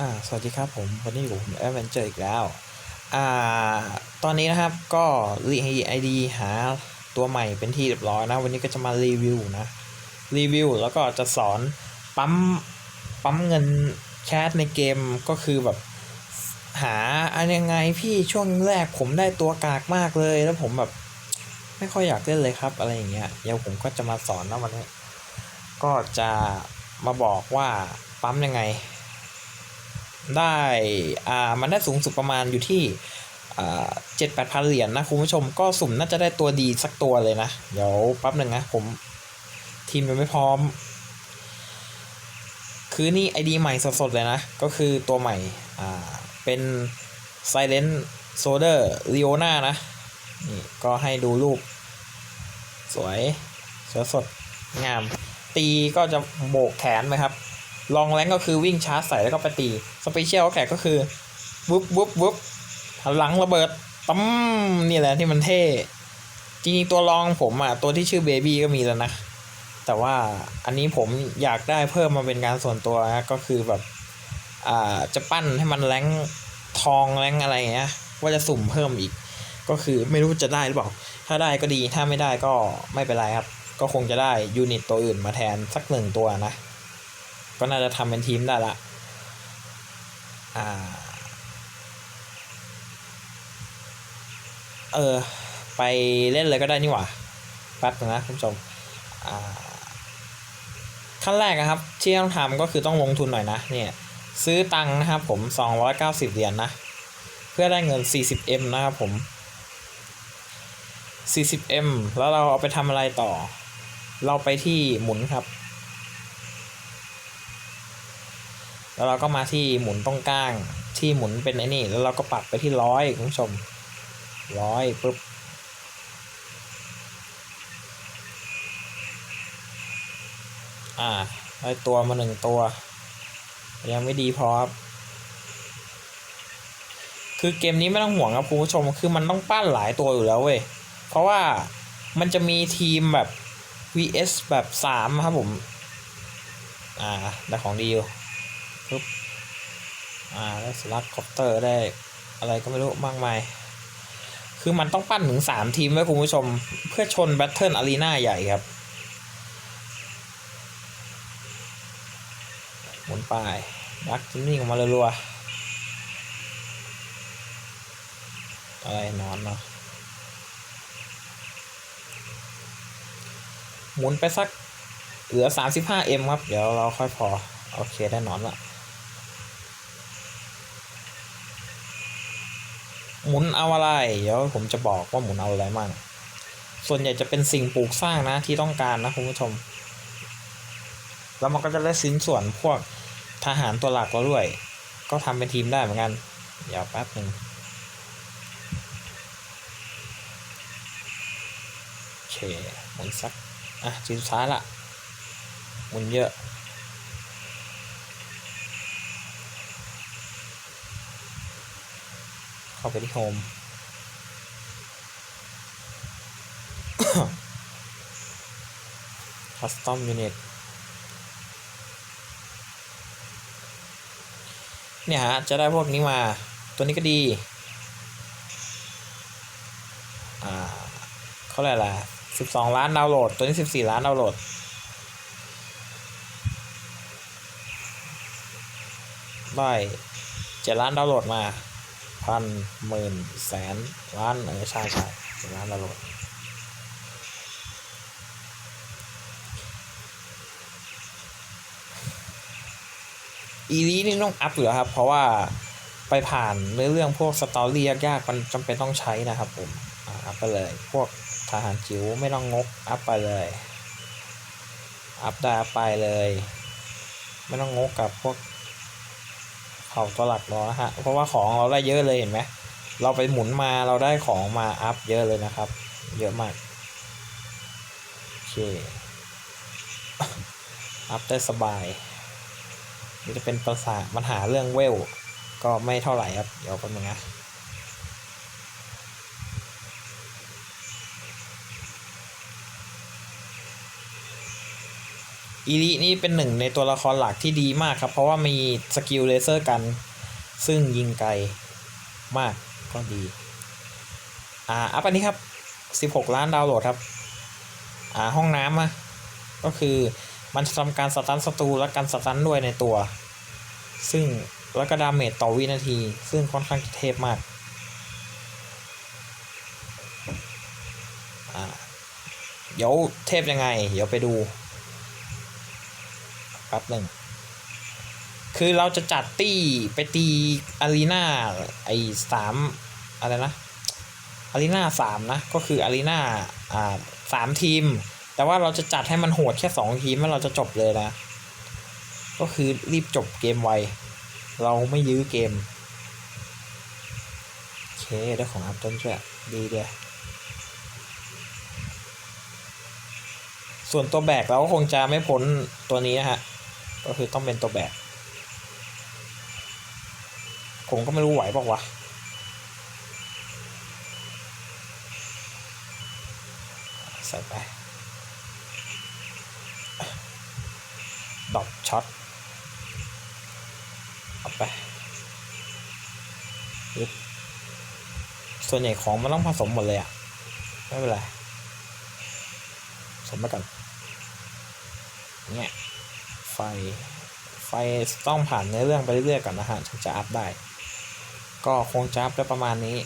อ่าสวัสดีครับผมวันนี้อยู่ผมแอดเวนเจอร์อีกแล้ว อ่า ตอนนี้นะครับก็รีไอดีหาตัวใหม่เป็นที่เรียบร้อยนะ วันนี้ก็จะมารีวิวนะ รีวิวแล้วก็จะสอนปั๊ม ปั๊มเงินแคสในเกมก็คือแบบ หาอันยังไงพี่ช่วงแรกผมได้ตัวกากมากเลยแล้วผมแบบ ไม่ค่อยอยากเล่นเลยครับ อะไรอย่างเงี้ยเดี๋ยวผมก็จะมาสอนนะวันนี้ ก็จะมาบอกว่าปั๊มยังไง ได้อ่ามันได้สูงสุดประมาณอยู่ที่อ่าเจ็ดแปดพันเหรียญนะคุณผู้ชมก็สุ่มน่าจะได้ตัวดีสักตัวเลยนะ เดี๋ยวแป๊บหนึ่งนะผมทีมยังไม่พร้อม คือนี่ไอดีใหม่สดๆเลยนะ ก็คือตัวใหม่อ่าเป็น Silent Soldier Leona นะนี่ก็ให้ดูรูป สวยสวยสดงาม ตีก็จะโบกแขนไหมครับ ลองแรงก็คือวิ่งชาร์จใส่แล้วก็ไปตี เปเชียลแขกก็คือวุบวุบวุบหลังระเบิดตั้มนี่แหละที่มันเท่ จริงๆตัวรองผมอะ ตัวที่ชื่อเบบี้ก็มีแล้วนะ แต่ว่าอันนี้ผมอยากได้เพิ่มมาเป็นการส่วนตัวนะก็คือแบบ อ่าจะปั้นให้มันแรงทองแรงอะไรเงี้ยว่าจะสุ่มเพิ่มอีก ก็คือไม่รู้จะได้หรือเปล่า ถ้าได้ก็ดีถ้าไม่ได้ก็ไม่เป็นไรครับ ก็คงจะได้ยูนิตตัวอื่นมาแทนสักหนึ่งตัวนะ ก็น่าจะทำเป็นทีมได้ละ เออ ไปเล่นเลยก็ได้นี่หว่าแป๊บนึงนะคุณผู้ชมขั้นแรกนะครับ ที่ต้องทำก็คือต้องลงทุนหน่อยนะเนี่ยซื้อตังค์นะครับผม 290 เหรียญนนะ เพื่อได้เงิน 40m นะครับผม 40m แล้วเราเอาไปทำอะไรต่อ เราไปที่หมุนครับ แล้วเราก็มาที่หมุนตรงกลางที่หมุนเป็นไอ้นี่ แล้วเราก็ปรับไปที่ร้อยคุณผู้ชมร้อยปุ๊บอ่าได้ตัวมาหนึ่งตัว ยังไม่ดีพอครับคือเกมนี้ไม่ต้องห่วงครับคุณผู้ชมคือมันต้องปั้นหลายตัวอยู่แล้วเว้ยเพราะว่ามันจะมีทีมแบบ vs แบบสามครับผม อ่าได้ของดีอยู่ ปุ๊บอ่าได้วสลักคอปเตอร์ได้อะไรก็ไม่รู้มากมาย คือมันต้องปั้นถึงสามทีมไว้คุณผู้ชม เพื่อชนแบทเทิลอารีนาใหญ่ครับ หมุนไปยักจิ้มนิ่ออกมารัวๆอะไรนอนเนาะหมุนไปสักเหลือ 35m ครับ เดี๋ยวเราค่อยพอ โอเคได้นอนละ หมุนเอาอะไร เดี๋ยวผมจะบอกว่าหมุนเอาอะไรมั่งส่วนใหญ่จะเป็นสิ่งปลูกสร้างนะที่ต้องการนะคุณผู้ชม แล้วมันก็จะได้สิ้นส่วนพวกทหารตัวหลักเราด้วย ก็ทำเป็นทีมได้เหมือนกันเดี๋ยวแป๊บหนึ่งโอเคหมุนสัก อะทีสุดท้ายละหมุนเยอะ เข้าไปที่โฮมคัสตอมยูนิตเนี่ยฮะ จะได้พวกนี้มา ตัวนี้ก็ดี อ่าเขาเรียกอะไรสิบสองล้านดาวน์โหลด ตัวนี้สิบสี่ล้านดาวน์โหลด ได้เจ็ดล้านดาวน์โหลดมา พันหมื่นแสนล้านเออใช่ใช่ล้านดาวน์โหลดอีลีนี่ต้องอัพอยู่แล้วครับ เพราะว่าไปผ่านเนื้อเรื่องพวกสตอรี่ยากๆมันจำเป็นต้องใช้นะครับผมอ่าอัพไปเลย พวกทหารจิ๋วไม่ต้องงกอัพไปเลย อัพได้อัพไปเลย ไม่ต้องงกกับพวก เขาตัวหลักเรานะฮะเพราะว่าของเราได้เยอะเลยเห็นไหมเราไปหมุนมาเราได้ของมาอัพเยอะเลยนะครับ เยอะมากโอเคอัพได้สบายนี่จะเป็นประสาปัญหาเรื่องเวล ก็ไม่เท่าไหร่ครับ เดี๋ยวแป๊บนึงนะ อีรินี่เป็นหนึ่งในตัวละครหลักที่ดีมากครับ เพราะว่ามีสกิลเลเซอร์กัน ซึ่งยิงไกลมากก็ดี อ่า อัพอันนี้ครับ 16 ล้านดาวน์โหลดครับ อ่า ห้องน้ำอะก็คือมันจะทำการสตันศัตรูและการสตันด้วยในตัว ซึ่งแล้วก็ดาเมจต่อวินาที ซึ่งค่อนข้างเทพมาก อ่า เดี๋ยวเทพยังไง เดี๋ยวไปดู แป๊บหนึ่งคือเราจะจัดตี้ไปตีอารีนาไอ้สามอะไรนะอารีนาสามนะ ก็คืออารีนาอ่าสามทีม แต่ว่าเราจะจัดให้มันโหดแค่สองทีมแล้วเราจะจบเลยนะ ก็คือรีบจบเกมไว เราไม่ยื้อเกม โอเคได้ของอัพต้นช่วยดีเดียส่วนตัวแบกเราก็คงจะไม่พ้นตัวนี้นะฮะ ก็คือต้องเป็นตัวแบกผมก็ไม่รู้ไหวบอกวะใส่ไปดอกช็อตเอาไปส่วนใหญ่ของมันต้องผสมหมดเลยอะไม่เป็นไรผสมไปก่อนเนี่ย ไฟ ไฟต้องผ่านในเรื่องไปเรื่อยๆก่อนนะฮะถึงจะอัพได้ ก็คงจะอัพได้ประมาณนี้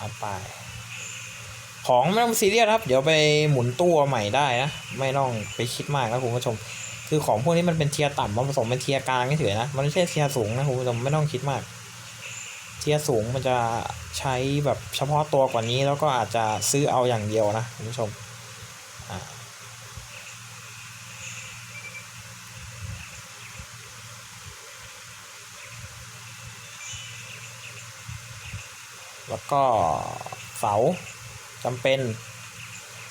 อัพไป ของไม่ต้องซีเรียสครับ เดี๋ยวไปหมุนตู้เอาใหม่ได้นะ ไม่ต้องไปคิดมากนะคุณผู้ชม คือของพวกนี้มันเป็นเทียร์ต่ำมาผสมเป็นเทียร์กลางเฉยๆนะ มันไม่ใช่เทียร์สูงนะคุณผู้ชมไม่ต้องคิดมากเทียร์สูงมันจะใช้แบบเฉพาะตัวกว่านี้แล้วก็อาจจะซื้อเอาอย่างเดียวนะคุณผู้ชมอ่า แล้วก็เสาจำเป็น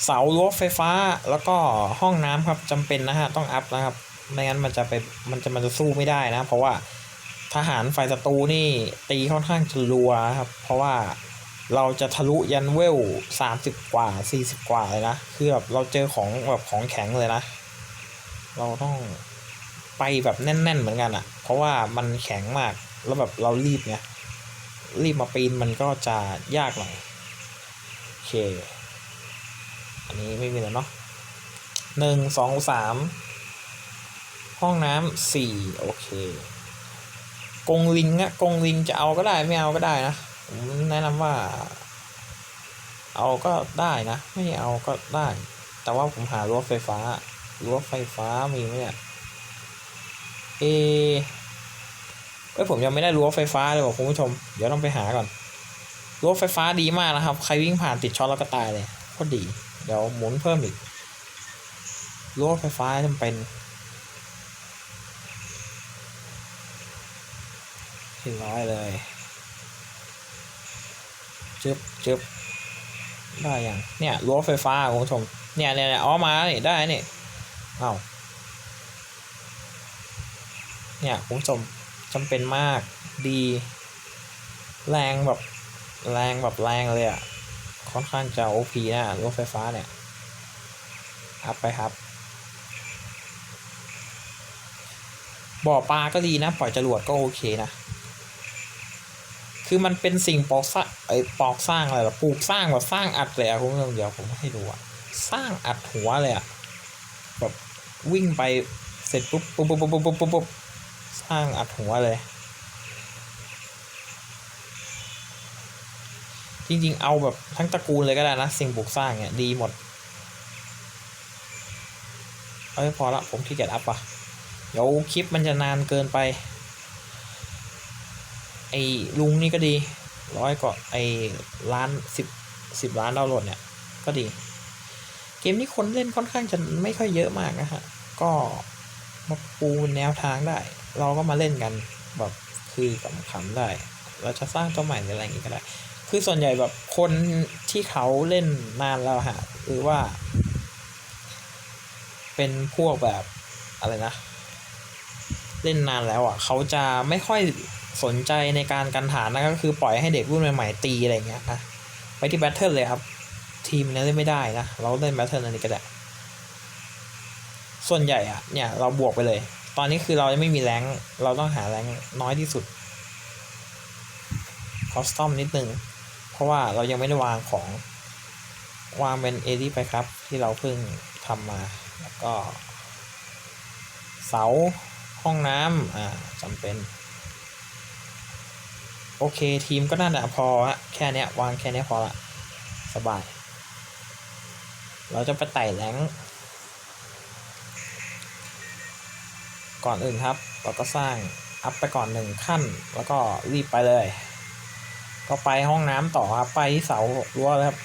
เสารั้วไฟฟ้าแล้วก็ห้องน้ำครับจำเป็นนะฮะต้องอัพนะครับไม่งั้นมันจะไปมันจะมันจะสู้ไม่ได้นะ เพราะว่าทหารฝ่ายศัตรูนี่ตีค่อนข้างจะรัวครับ เพราะว่าเราจะทะลุยันเวลสามสิบกว่าสี่สิบกว่าเลยนะ คือแบบเราเจอของแบบของแข็งเลยนะ เราต้องไปแบบแน่น ๆ เหมือนกันอะ่ะ เพราะว่ามันแข็งมากแล้วแบบเรารีบไง รีบมาปีนมันก็จะยากหน่อยโอเค อันนี้ไม่มีแล้วเนาะหนึ่งสองสามห้องน้ำสี่โอเคกรงลิงอะกรงลิงจะเอาก็ได้ไม่เอาก็ได้นะผมแนะนำว่า เอาก็ได้นะ ไม่เอาก็ได้ แต่ว่าผมหารั้วไฟฟ้ารั้วไฟฟ้ามีไหมเนี่ยเอ อ้ยผมยังไม่ได้รั้วไฟฟ้าเลยว่ะคุณผู้ชม เดี๋ยวต้องไปหาก่อนรั้วไฟฟ้าดีมากนะครับ ใครวิ่งผ่านติดช็อตแล้วก็ตายเลยโคตรดี เดี๋ยวหมุนเพิ่มอีกรั้วไฟฟ้าจำเป็นถึงร้อยเลยจึบจึบได้ยังเนี่ยรั้วไฟฟ้าคุณผู้ชมเนี่ยเนี่ยเอ๋อมาแล้วนี่ได้นี่เอ้าเนี่ยคุณผู้ชม จำเป็นมากดี แรงแบบแรงแบบแรงเลยอะ่ะค่อนข้างจะโอพีนะรถไฟฟ้าเนี่ยอัพไปครับ บ่อปลาก็ดีนะ ปล่อยจรวดก็โอเคนะ คือมันเป็นสิ่งปอกสร้างไอ้ปอกสร้างอะไรหรอปลูกสร้างแบบสร้างอัดเลยอะคุณผู้ชมเดี๋ยวผมให้ดูอะสร้างอัดหัวเลยอะแบบวิ่งไปเสร็จปุ๊บปุ๊บปุ๊บปุ๊บปุ๊บปุ๊บ สร้างอัดหัวเลย จริงๆ เอาแบบทั้งตระกูลเลยก็ได้นะ สิ่งปลูกสร้างเนี่ย ดีหมด เอาไม่พอละผมขี้เกียจอัพอะเดี๋ยวคลิปมันจะนานเกินไป ไอ้ลุงนี่ก็ดี ร้อยกว่าไอ้ล้านสิบสิบล้านดาวน์โหลดเนี่ย ก็ดี เกมนี้คนเล่นค่อนข้างจะไม่ค่อยเยอะมากนะฮะ ก็มาปูแนวทางได้ เราก็มาเล่นกันแบบคือขำๆได้ เราจะสร้างตัวใหม่หรืออะไรอย่างงี้ก็ได้ คือส่วนใหญ่แบบคนที่เขาเล่นนานแล้วฮะหรือว่า เป็นพวกแบบอะไรนะ เล่นนานแล้วอะเขาจะไม่ค่อยสนใจในการกันฐานนะก็คือปล่อยให้เด็กรุ่นใหม่ๆตีอะไรเงี้ยนะไปที่แบทเทิลเลยครับ ทีมเนี่ยเล่นไม่ได้นะ เราเล่นแบทเทิลอันนี้ก็ได้ ส่วนใหญ่อะเนี่ยเราบวกไปเลย ตอนนี้คือเรายังไม่มีแรงเราต้องหาแรงน้อยที่สุดคอสตอมนิดนึง เพราะว่าเรายังไม่ได้วางของวางเป็นเอดีไปครับ ที่เราเพิ่งทำมา แล้วก็ เสาห้องน้ำอ่าจำเป็น โอเคทีมก็น่าจะพอละแค่นี้วางแค่นี้พอละ สบาย เราจะไปไต่แรง ก่อนอื่นครับ เราก็สร้างอัพไปก่อนหนึ่งขั้น แล้วก็รีบไปเลย ก็ไปห้องน้ำต่อครับ ไปเสารั้วครับ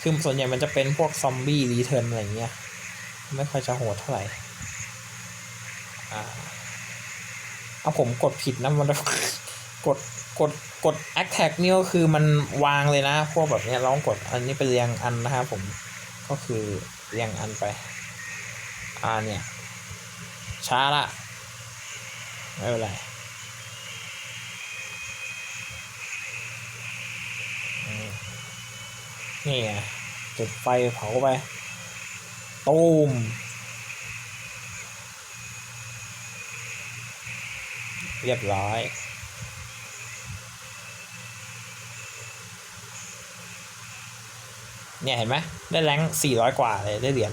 คือส่วนใหญ่มันจะเป็นพวกซอมบี้รีเทิร์นอะไรเงี้ย ไม่ค่อยจะโหดเท่าไหร่เอาผมกดผิดนะมันกดกดกด attack นี่ก็คือมันวางเลยนะ พวกแบบนี้ยเราต้องกดอันนี้เป็นเรียงอันนะครับผมก็คือเรียงอันไป อ่าเนี่ยช้าละ ไม่เป็นไรนี่ไงจุดไฟเผาไปตูมเรียบร้อยเนี่ยเห็นไหมได้แรงสี่ร้อยกว่าเลย ได้เหรียญ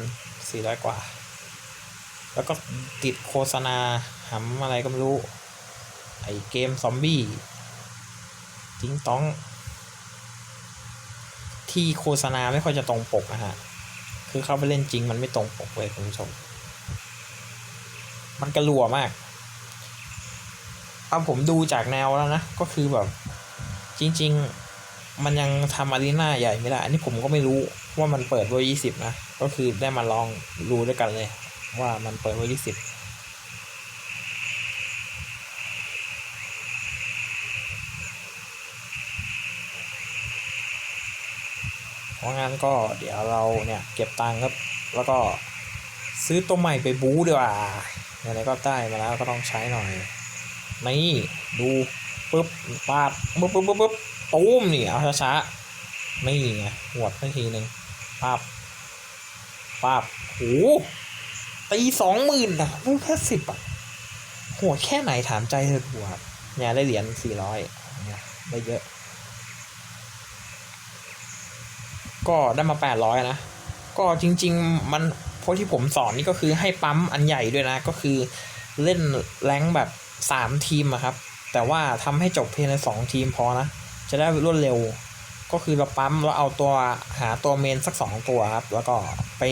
สี่ร้อยกว่า แล้วก็ติดโฆษณาหำอะไรก็ไม่รู้ ไอเกมซอมบี้จิงต้อง ที่โฆษณาไม่ค่อยจะตรงปกนะฮะ คือเข้าไปเล่นจริงมันไม่ตรงปกเลยคุณผู้ชม มันกระลัวมากเอาผมดูจากแนวแล้วนะ ก็คือแบบ จริง ๆ มันยังทำอารีนาใหญ่ไม่ได้ อันนี้ผมก็ไม่รู้ว่ามันเปิดเวอร์ยี่สิบนะ ก็คือได้มาลองดูด้วยกันเลย ว่ามันเปิดเวอร์ยี่สิบเพราะงั้นก็เดี๋ยวเราเนี่ย เก็บตังค์ครับ แล้วก็ซื้อตัวใหม่ไปบู๊ดีกว่าไหนๆก็ได้มาแล้วก็ต้องใช้หน่อย นี่ดูปุ๊บปาดปุ๊บปุ๊บปุ๊บปุ๊บตูมนี่เอาช้าๆนี่ไงหวดไปทีหนึ่งปาบปาบโห ตีสองหมื่นอะพูดแค่สิบอะโหดแค่ไหนถามใจเธอหัวเนี่ยได้เหรียญสี่ร้อยเนี่ยได้เยอะ ก็ได้มาแปดร้อยนะ ก็จริง ๆ มันเพราะที่ผมสอนนี่ก็คือให้ปั๊มอันใหญ่ด้วยนะ ก็คือเล่นแรงแบบสามทีมอะครับ แต่ว่าทำให้จบเพียงในสองทีมพอนะ จะได้รวดเร็ว ก็คือเราปั๊มแล้วเอาตัวหาตัวเมนสักสองตัวครับ แล้วก็ไป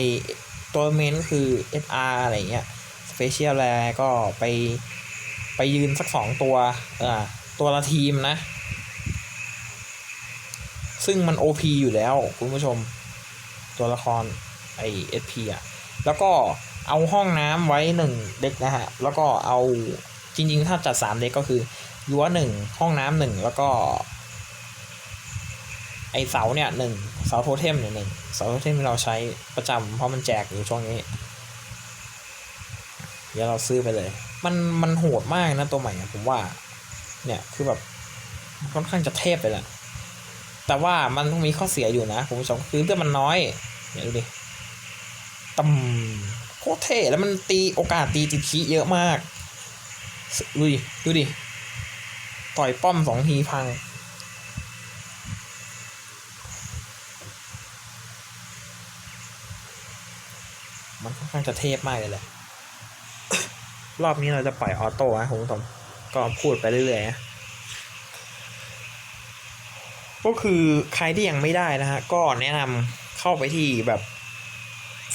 ตัวเมนคือ SR อะไรเงี้ย Special แลก็ไปไปยืนสักสองตัวอ่าตัวละทีมนะ ซึ่งมัน OP อยู่แล้ว คุณผู้ชมตัวละครไอ SP อะ แล้วก็เอาห้องน้ำไว้หนึ่งเด็กนะฮะ แล้วก็เอาจริง ๆ ถ้าจัดสามเด็กก็คือ รั้วหนึ่งห้องน้ำหนึ่งแล้วก็ ไอเสาเนี่ยหนึ่งเสาโทเทมเนี่ยหนึ่งเสาโทเทมที่เราใช้ประจำเพราะมันแจกอยู่ช่วงนี้ เดี๋ยวเราซื้อไปเลย มันมันโหดมากนะตัวใหม่ผมว่า เนี่ยคือแบบค่อนข้างจะเทพไปแหละแต่ว่ามันต้องมีข้อเสียอยู่นะผู้ชมคือเลือดมันน้อยเนี่ยดูดิต่ำโคตรเท่แล้วมันตีโอกาสตีติดคีเยอะมากดูดิดูดิต่อยป้อมสองทีพัง มันค่อนข้างจะเทพมากเลยแหละ รอบนี้เราจะปล่อยออโต้นะคุณผู้ชมก็พูดไปเรื่อยๆนะก็คือใครที่ยังไม่ได้นะฮะ ก็แนะนำเข้าไปที่แบบ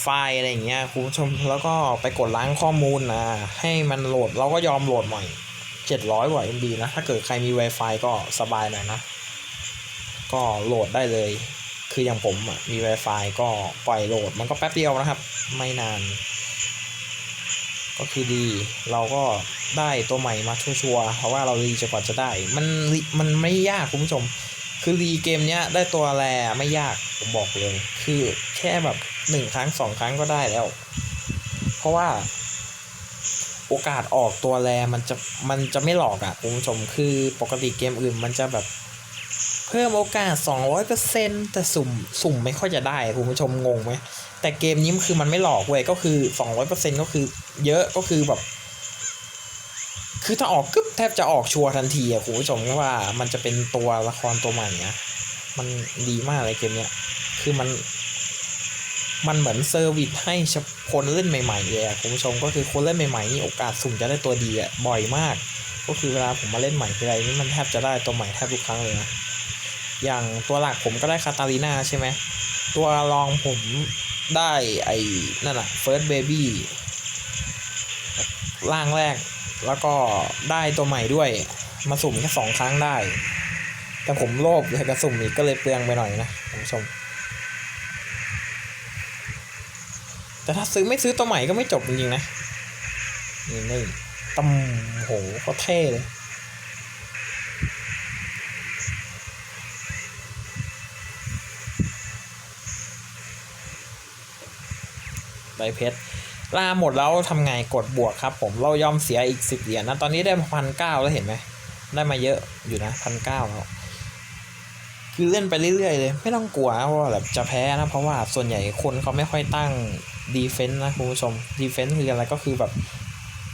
ไฟล์อะไรอย่างเงี้ยคุณผู้ชมแล้วก็ไปกดล้างข้อมูลนะให้มันโหลดเราก็ยอมโหลดใหม่เจ็ดร้อยกว่า MB นะ ถ้าเกิดใครมี Wi-Fi ก็สบายหน่อยนะ ก็โหลดได้เลย คืออย่างผมอะมี Wi-Fi ก็ปล่อยโหลดมันก็แป๊บเดียวนะครับ ไม่นาน ก็คือดีเราก็ได้ตัวใหม่มาชัวร์เพราะว่าเรารีจนกว่าจะได้ มันมันไม่ยากคุณผู้ชม คือรีเกมเนี้ยได้ตัวแรไม่ยากผมบอกเลย คือแค่แบบหนึ่งครั้งสองครั้งก็ได้แล้ว เพราะว่าโอกาสออกตัวแรมันจะมันจะไม่หลอกอะ่ะคุณผู้ชมคือปกติเกมอื่นมันจะแบบ เพิ่มโอกาส 200%แต่สุ่มสุ่มไม่ค่อยจะได้คุณผู้ชมงงไหมแต่เกมนี้มันคือมันไม่หลอกเว้ยก็คือ 200%ก็คือ เยอะก็คือแบบ คือถ้าออกกึ๊บแทบจะออกชัวร์ทันทีอะคุณผู้ชมเพราะว่ามันจะเป็นตัวละครตัวใหม่เนะมันดีมากเลยเกมเนี้ยคือมันมันเหมือนเซอร์วิสให้คนเล่นใหม่ๆเลยอะคุณผู้ชมก็คือคนเล่นใหม่ๆนี่โอกาสสุ่มจะได้ตัวดีอะบ่อยมาก ก็คือเวลาผมมาเล่นใหม่ทีไรนี่มันแทบจะได้ตัวใหม่แทบทุกครั้งเลยนะ อย่างตัวหลักผมก็ได้คาตาลีนาใช่ไหมตัวรองผมได้ไอ้นั่นอะ First Baby ร่างแรกแล้วก็ได้ตัวใหม่ด้วย มาสุ่มแค่สองครั้งได้ แต่ผมโลภเลยกระสุ่มอีกก็เลยเปลืองไปหน่อยนะคุณผู้ชม แต่ถ้าซื้อไม่ซื้อตัวใหม่ก็ไม่จบจริงๆนะนี่นี่ตำโหก็เท่เลย ใบเพชรล่าหมดแล้วทำไงกดบวกครับ ผมเรายอมเสียอีกสิบเหรียญนะตอนนี้ได้พันเก้าแล้วเห็นไหมได้มาเยอะอยู่นะพันเก้าแล้วคือเล่นไปเรื่อยๆเลยไม่ต้องกลัวว่าแบบจะแพ้นะเพราะว่าส่วนใหญ่คนเขาไม่ค่อยตั้งดีเฟนต์นะคุณผู้ชมดีเฟนต์คืออะไรก็คือแบบ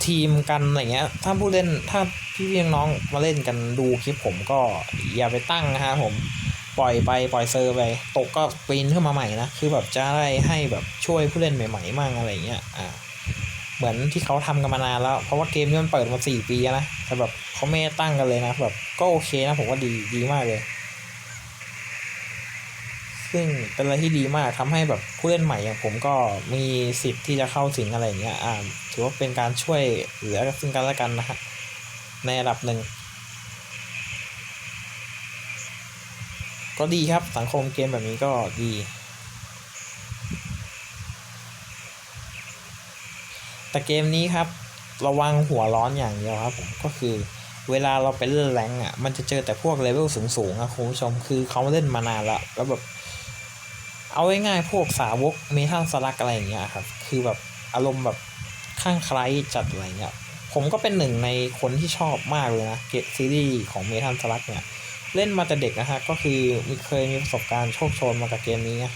ทีมกันอะไรเงี้ย ถ้าผู้เล่นถ้าพี่เพียงน้องมาเล่นกันดูคลิปผมก็อย่าไปตั้งนะฮะผม ปล่อยไปปล่อยเซอร์ไปตกก็ปีนขึ้นมาใหม่นะคือแบบจะได้ให้แบบช่วยผู้เล่นใหม่ ๆมั่งอะไรเงี้ยอ่าเหมือนที่เขาทำกันมานานแล้วเพราะว่าเกมนี้มันเปิดมาสี่ปีนะแต่แบบเขาไม่ตั้งกันเลยนะแบบก็โอเคนะผมว่าดีดีมากเลย ซึ่งเป็นอะไรที่ดีมากทำให้แบบผู้เล่นใหม่อย่างผมก็มีสิทธิ์ที่จะเข้าถึงอะไรอย่างเงี้ยอ่าถือว่าเป็นการช่วยเหลือซึ่งกันและกันนะฮะในระดับหนึ่ง ก็ดีครับสังคมเกมแบบนี้ก็ดี แต่เกมนี้ครับ ระวังหัวร้อนอย่างเดียวครับผมก็คือเวลาเราไปเล่นแรงอะ มันจะเจอแต่พวกเลเวลสูงๆอะคุณผู้ชมคือเขาเล่นมานานละแล้วแบบ เอาง่ายๆพวกสาวกเมทัลสลักอะไรอย่างเงี้ยครับ คือแบบอารมณ์แบบข้างใครจัดอะไรเงี้ยผมก็เป็นหนึ่งในคนที่ชอบมากเลยนะเกมซีรีส์ของเมทัลสลักเนี่ย เล่นมาแต่เด็กนะฮะก็คือมีเคยมีประสบการณ์โชคโชนมากับเกมนี้ไง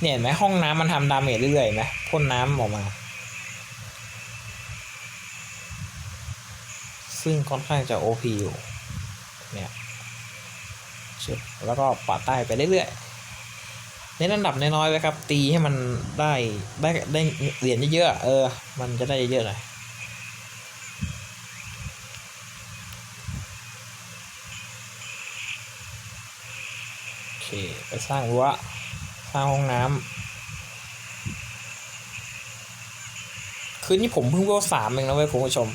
เนี่ยเห็นไหมห้องน้ำมันทำดาเมจเรื่อยๆไหมพ่นน้ำออกมา ซึ่งค่อนข้างจะ OP อยู่ เนี่ยชึบแล้วก็ปาดใต้ไปเรื่อยๆเน้นอันดับน้อยๆไว้ครับ ตีให้มันได้ได้ได้เหรียญเยอะๆเออ มันจะได้เยอะๆหน่อย โอ สร้างรั้วสร้างห้องน้ำคืนนี้ผมเพิ่งเวลสามเองนะเว้ยคุณผู้ชม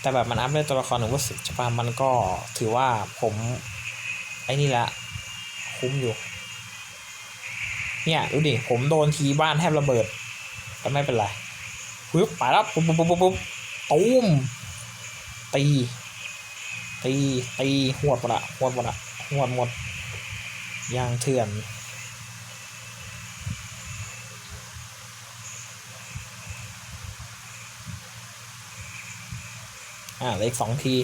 แต่แบบมันอัพได้ตัวละครหนึ่งว่าสิบใช่ปะมันก็ถือว่าผมไอ้นี่แหละ คุ้มอยู่ เนี่ยดูดิ ผมโดนทีบ้านแทบระเบิด แต่ไม่เป็นไรปึ๊บไปแล้วปุ๊บปุ๊บปุ๊บปุ๊บตุ้มตี ตี ตีหวดหมดอะหวดหมดอะหวดหมด ยางเถื่อนอ่าเลขสองที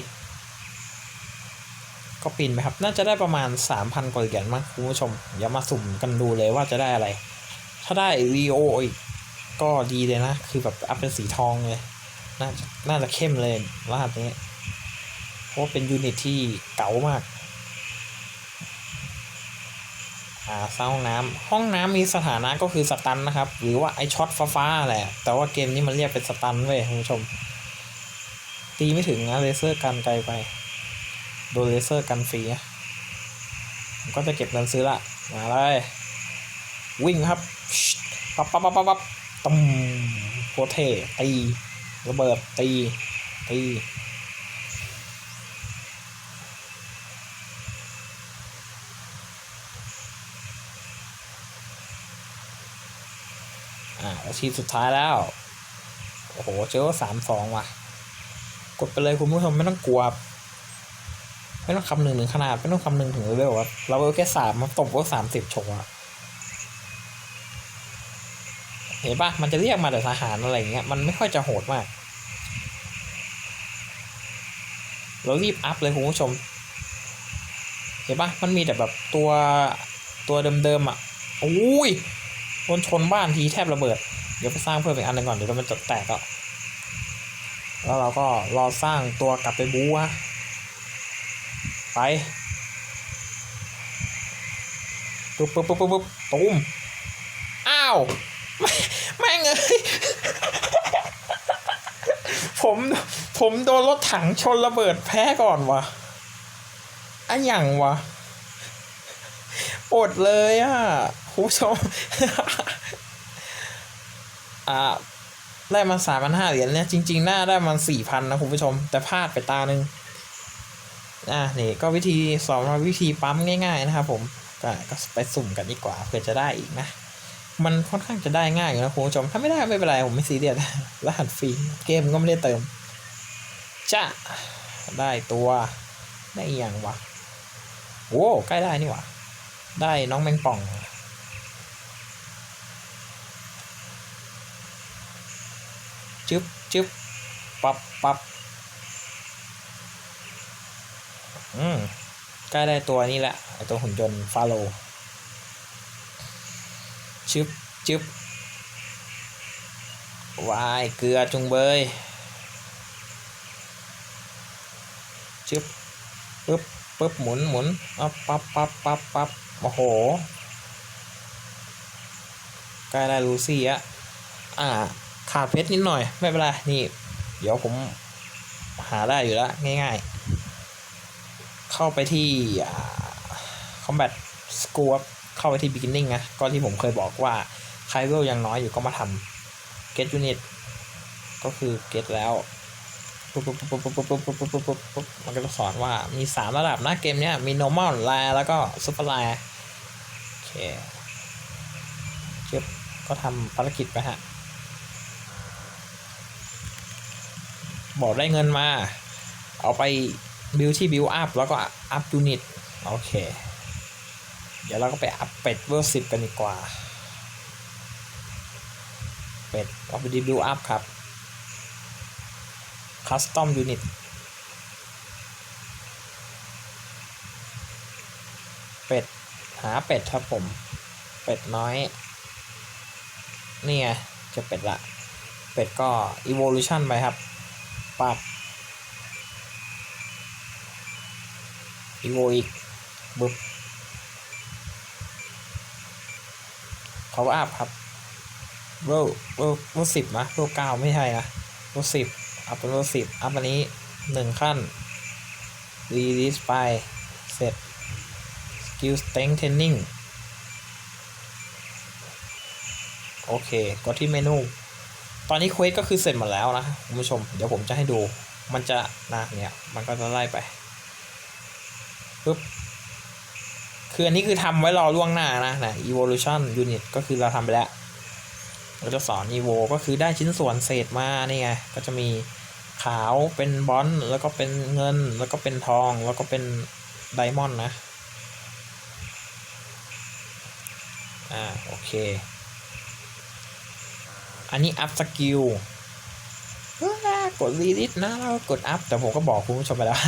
ก็ปินไปครับ น่าจะได้ประมาณสามพันกว่าเหรียญมั้งคุณผู้ชม อย่ามาสุ่มกันดูเลยว่าจะได้อะไร ถ้าได้รีโออีกก็ดีเลยนะ คือแบบอัพเป็นสีทองเลย น่าจะน่าจะเข้มเลยรหัสนี้ เพราะเป็นยูนิตที่เก๋ามาก อ่าสร้าห้องน้ำห้องน้ำมีสถานะก็คือสตันนะครับ หรือว่าไอช็อตฟ้าๆแหละ แต่ว่าเกมนี้มันเรียกเป็นสตันเว้ยคุณผู้ชม ตีไม่ถึงนะเลเซอร์กันไกลไปโดนเลเซอร์กันฟรีผมก็จะเก็บเงินซื้อละ มาเลย วิ่งครับ ปั๊บปั๊บปั๊บปั๊บปั๊บตุ้มโคเทตี ระเบิดตี ตี อ่าอาชีสุดท้ายแล้ว โอ้โห เจอว่าสามสองว่ะ กดไปเลยคุณผู้ชมไม่ต้องกลัว ไม่ต้องคำหนึ่งถึงขนาด ไม่ต้องคำหนึ่งถึงเร็วครับเราเอาแค่สามมาตบว่าสามสิบโชว์อะเห็นปะมันจะเรียกมาแต่ทหารอะไรเงี้ย มันไม่ค่อยจะโหดมาก เรารีบอัพเลยคุณผู้ชม เห็นปะมันมีแต่แบบตัวตัวเดิมๆอะ อุ้ยโดนชนบ้านทีแทบระเบิด เดี๋ยวไปสร้างเพิ่มอีกอันหนึงก่อนเดี๋ยวมันจะแตกอะแล้วเราก็รอสร้างตัวกลับไปบู๊ะไปปุ๊บปุ๊บปุ๊บปุ๊บปุ๊บตูมอ้าวแม่งเอ้ยผมผมโดนรถถังชนระเบิดแพ้ก่อนวะอะหยังวะอดเลยอะคุณผู้ชม อ่าได้มาสามพันห้าเหรียญเนี่ยจริงๆ หน้าได้มาสี่พันนะคุณผู้ชม แต่พลาดไปตาหนึ่งอ่านี่ก็วิธีสอนมาวิธีปั๊มง่าย ๆ นะครับผมก็ก็ไปสุ่มกันดีกว่าเพื่อจะได้อีกนะ มันค่อนข้างจะได้ง่ายอยู่นะคุณผู้ชม ถ้าไม่ได้ไม่เป็นไรผมไม่ซีเรียสรหัสฟรีเกมก็ไม่ได้เติมจะได้ตัวได้อย่างวะโว้ใกล้ได้นี่วะได้น้องแมงป่อง จึ๊บจึ๊บปับปับอืมใกล้ได้ตัวนี้แหละไอตัวหุ่นยนต์ฟาโลชึบจึ๊บวายเกลือจุงเบยชึบปึ๊บปึ๊บหมุนหมุนปับปั๊บปั๊บปั๊บปั๊บโอ้โหใกล้ได้ลูซี่อะอ่า ขาดเพชรนิดหน่อย ไม่เป็นไรนี่ เดี๋ยวผมหาได้อยู่แล้ว ง่ายๆ เข้าไปที่ combat school เข้าไปที่ beginning นะ ก็ที่ผมเคยบอกว่า ใครเวลยังน้อยอยู่ก็มาทำ get unit ก็คือ get แล้วปุ๊บปุ๊บปุ๊บปุ๊บปุ๊บปุ๊บปุ๊บปุ๊บปุ๊บปุ๊บมันก็จะสอนว่ามีสามระดับนะเกมเนี้ยมี normal แรแล้วก็ super แรโอเคเจ็บก็ทำภารกิจไปฮะ บอกได้เงินมา เอาไปบิวที่บิวอัพแล้วก็อัพยูนิตโอเค เดี๋ยวเราก็ไปอัพเป็ดเวอร์สิบกันดีกว่า เป็ดเอาไปดีบิวอัพครับคัสตอมยูนิตเป็ดหาเป็ดครับผม เป็ดน้อย นี่ไงจะเป็ดละ เป็ดก็ evolution ไปครับ ปับอีโวอีกบึบเขาอัพครับเวลเวลเวลสิบนะเวลเก้าไม่ใช่นะเวลสิบอัพเป็นเวลสิบอัพอันนี้หนึ่งขั้นรีลิสไป เสร็จสกิลสเต็งเทนนิ่งโอเคก็ที่เมนู ตอนนี้เควสก็คือเสร็จหมดแล้วนะคุณผู้ชม เดี๋ยวผมจะให้ดู มันจะนะเนี่ยมันก็จะไล่ไปปึ๊บคืออันนี้คือทำไว้รอล่วงหน้านะนะ evolution unit ก็คือเราทำไปแล้วเราจะสอน evo ก็คือได้ชิ้นส่วนเศษมานี่ไง ก็จะมีขาวเป็นบอลแล้วก็เป็นเงิน แล้วก็เป็นทอง แล้วก็เป็นไดมอนด์นะ อ่า โอเค อันนี้อัพสกิลกดรีลิสนะแล้วกดอัพ แต่ผมก็บอกคุณผู้ชมไปแล้ว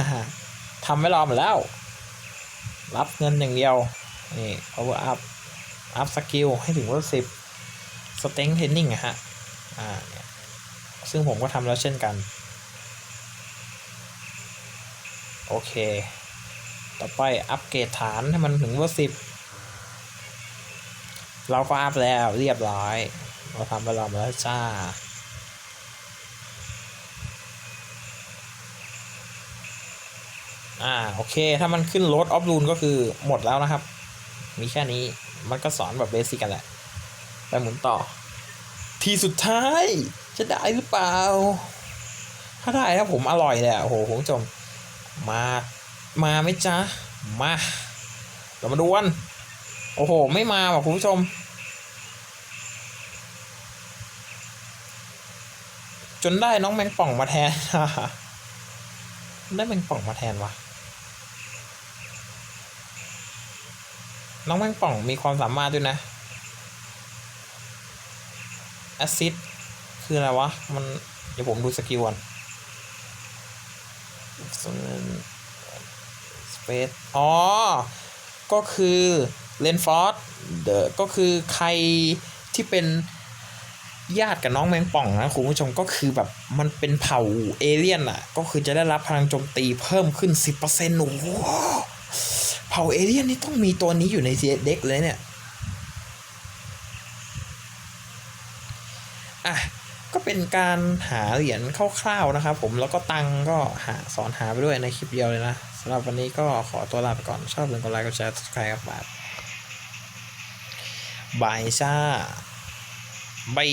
ทำไว้รอมดแล้ว รับเงินอย่างเดียว นี่ power up up skill ให้ถึงว่าสิบ strength training อะฮะ อ่าเนี่ยซึ่งผมก็ทำแล้วเช่นกัน โอเค ต่อไปอัปเกรดฐานให้มันถึงว่าสิบเราก็อัพแล้วเรียบร้อย เราทำไปรอมาแล้วจ้าอ่าโอเค ถ้ามันขึ้นโ a ดออฟรูนก็คือหมดแล้วนะครับ มีแค่นี้มันก็สอนแบบเบสิกกันแหละไปหมุนต่อ ทีสุดท้ายจะได้หรือเปล่า ถ้าได้ถ้าผมอร่อยเลยอะโอ้โหคุณผู้ชมมามาไหมจ๊ะ มา เรามาดูกัน โอ้โห ไม่มาว่ะคุณผู้ชม จนได้น้องแมงป่องมาแทน ได้แมงป่องมาแทนวะน้องแมงป่องมีความสามารถด้วยนะแอซิดคืออะไรวะ มันเดี๋ยวผมดูสกิลก่อนสเปซอ๋อ ก็คือเลนฟอร์ดเดอก็คือใครที่เป็น ญาติกับน้องแมงป่องนะคุณผู้ชมก็คือแบบมันเป็นเผ่าเอเลี่ยนอะ ก็คือจะได้รับพลังโจมตีเพิ่มขึ้น 10%โอ้โหเผ่าเอเลี่ยนนี่ต้องมีตัวนี้อยู่ในเด็กเลยเนี่ยอะก็เป็นการหาเหรียญคร่าวๆนะครับผมแล้วก็ตังก็หาสอนหาไปด้วยในคลิปเดียวเลยนะสำหรับวันนี้ก็ขอตัวลาไปก่อนชอบอย่าลืมกดไลค์กดแชร์ subscribe ครับบายบายจ้า บาย